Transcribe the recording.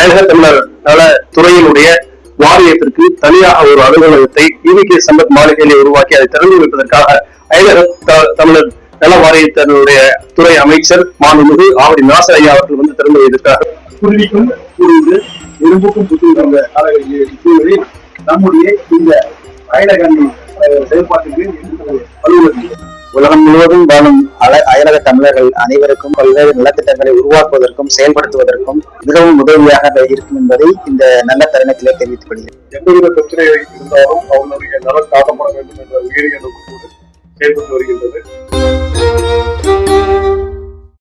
அயலக தமிழர் நல துறையினுடைய வாரியத்திற்கு தனியாக ஒரு அலுவலகத்தை இவி கே சம்பத் மாளிகையிலே உருவாக்கி அதை திறந்து வைப்பதற்காக அயலக தமிழர் நல வாரியத்தினுடைய துறை அமைச்சர் மாண்புமிகு ஆவடி நாசர் ஐயா அவர்கள் வந்து திறந்து வைத்திருக்கிறார். குருவிக்கும் புரிந்து புத்துணர்ந்த சூழலில் நம்முடைய இந்த அயலகண்ணி செயல்பாட்டுக்கு அலுவலகம். உலகம் முழுவதும் வாழும் அயலக தமிழர்கள் அனைவருக்கும் பல்வேறு நலத்திட்டங்களை உருவாக்குவதற்கும் செயல்படுத்துவதற்கும் மிகவும் உதவியாக இருக்கும் என்பதை இந்த நல்ல தருணத்திலே தெரிவித்துக் கொள்கிறேன் எந்தவித பிரச்சனை இருந்தாலும் அவர்களுடைய நலன் காக்கப்பட வேண்டும் என்ற உயரிய நோக்கத்தோடு செயல்பட்டு வருகின்றது